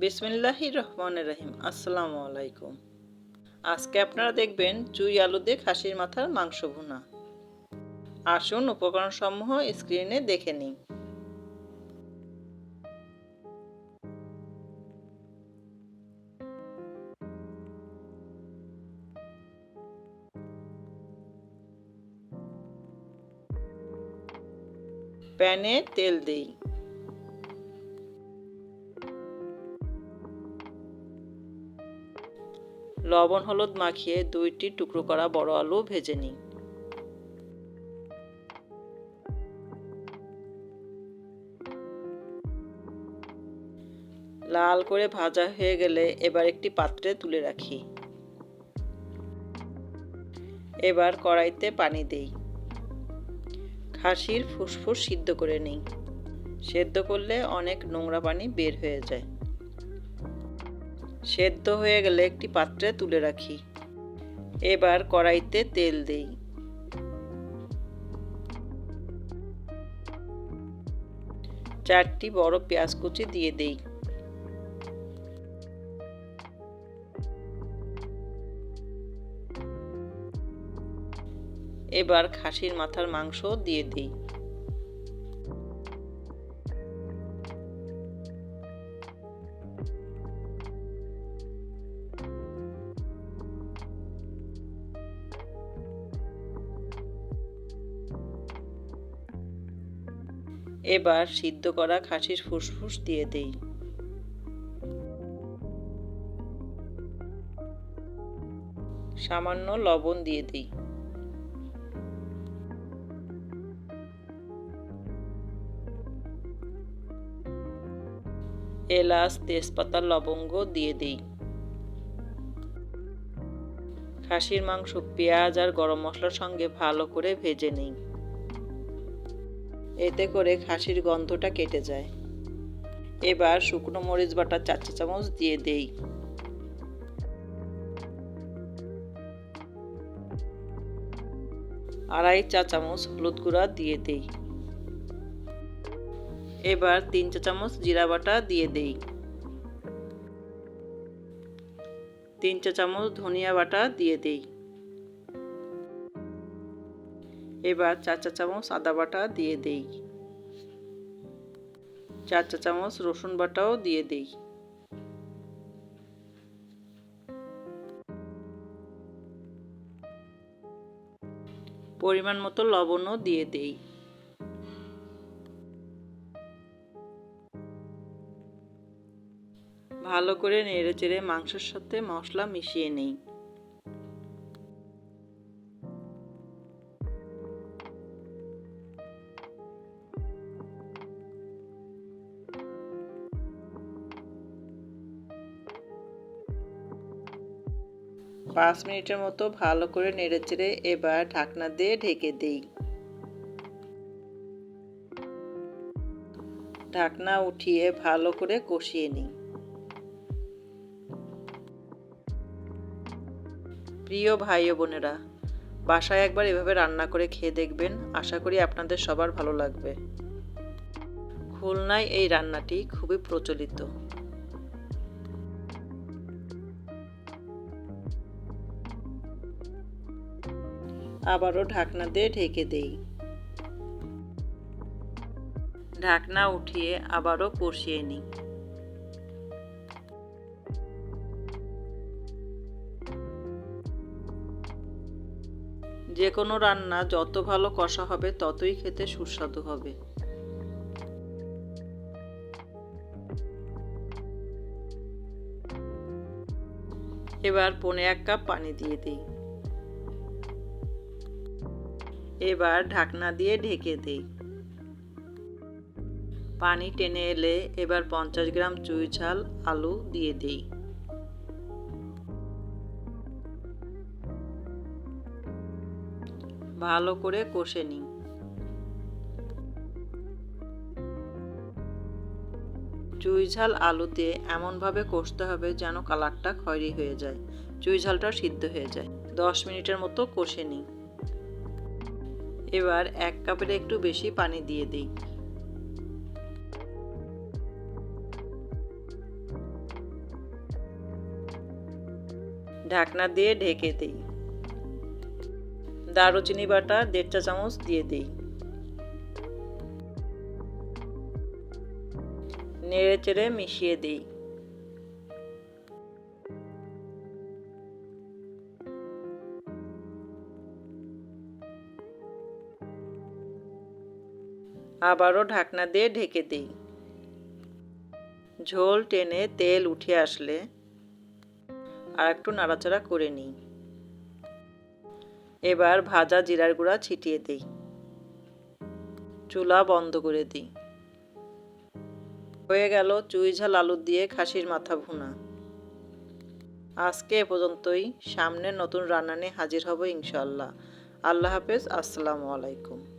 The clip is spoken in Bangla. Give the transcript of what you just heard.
বিসমিল্লাহি রহমান রহিম। আসসালামু আলাইকুম। আজকে আপনারা দেখবেন চুই আলু দিয়ে খাসির মাথার মাংস ভুনা। আসুন উপকরণ সমূহ স্ক্রিনে দেখে নিই। প্যানে তেল দিই। লবণ, হলুদ মাখিয়ে দুইটি টুকরো করা বড় আলু ভেজে নিই। লাল করে ভাজা হয়ে গেলে এবার একটি পাত্রে তুলে রাখি। এবার কড়াইতে পানি দেই। খাসির ফুসফুস সিদ্ধ করে নিই। সেদ্ধ করলে অনেক নোংরা পানি বের হয়ে যায়। সেদ্ধ হয়ে গেলে একটি পাত্রে তুলে রাখি। এবার কড়াইতে তেল দেই। চারটি বড় পেঁয়াজ কুচি দিয়ে দেই। এবার খাসির মাথার মাংস দিয়ে দিই। এবার সিদ্ধ করা খাসির ফুসফুস দিয়ে দেই। সামান্য লবণ দিয়ে দিই। এলাচ, তেজপাতা, লবঙ্গ দিয়ে দিই। খাসির মাংস পেঁয়াজ আর গরম মশলার সঙ্গে ভালো করে ভেজে নিই। এতে করে খাসির গন্ধটা কেটে যায়। এবার শুকনো মরিচ বাটা চার চামচ দিয়ে দেই। আড়াই চা চামচ হলুদ গুঁড়া দিয়ে দেই। এবার তিন চা চামচ জিরা বাটা দিয়ে দেই। তিন চা চামচ ধনিয়া বাটা দিয়ে দেই। এবার চার চা চামচ আদা বাটা দিয়ে দেই। চার চা চামচ রসুন বাটাও দিয়ে দেই। পরিমাণ মতো লবণও দিয়ে দেই। ভালো করে নেড়ে চেড়ে মাংসের সাথে মশলা মিশিয়ে নেই। পাঁচ মিনিটের মতো ভালো করে নেড়েচেড়ে এবার ঢাকনা দিয়ে ঢেকে দিই। ঢাকনা উঠিয়ে ভালো করে কষিয়ে নিই। প্রিয় ভাই ও বোনেরা, বাসায় একবার এভাবে রান্না করে খেয়ে দেখবেন, আশা করি আপনাদের সবার ভালো লাগবে। খুলনায় এই রান্নাটি খুবই প্রচলিত। আবারও ঢাকনা দিয়ে ঢেকে দেই। ঢাকনা উঠিয়ে আবারও কষিয়ে নিই। যে কোনো রান্না যত ভালো কষা হবে, ততই খেতে সুস্বাদু হবে। এবার পনে এক কাপ পানি দিয়ে দিই। এবার ঢাকনা দিয়ে ঢেকে দিই। পানি টেনে এলে এবার পঞ্চাশ গ্রাম চুই ঝাল আলু দিয়ে দিই। ভালো করে কষে নিই। চুই ঝাল আলুতে এমনভাবে কষতে হবে যেন কালারটা খয়েরি হয়ে যায়। চুই ঝালটা সিদ্ধ হয়ে যায়। দশ মিনিটের মতো কষে নিই। এবার এক কাপের একটু বেশি পানি দিয়ে দিই। ঢাকনা দিয়ে ঢেকে দিই। দারুচিনি বাটা দেড় চা চামচ দিয়ে দিই। নেড়ে চেড়ে মিশিয়ে দিই। আবারও ঢাকনা দিয়ে ঢেকে দিই। ঝোল টেনে তেল উঠে আসলে আর একটু নাড়াচাড়া করে নিই। এবার ভাজা জিরার গুঁড়া ছিটিয়ে দিই। চুলা বন্ধ করে দিই। হয়ে গেল চুই ঝাল আলু দিয়ে খাসির মাথা ভুনা। আজকে এ পর্যন্তই। সামনে নতুন রান্না নিয়ে হাজির হব ইনশাল্লাহ আল্লাহ হাফেজ। আসসালামু আলাইকুম।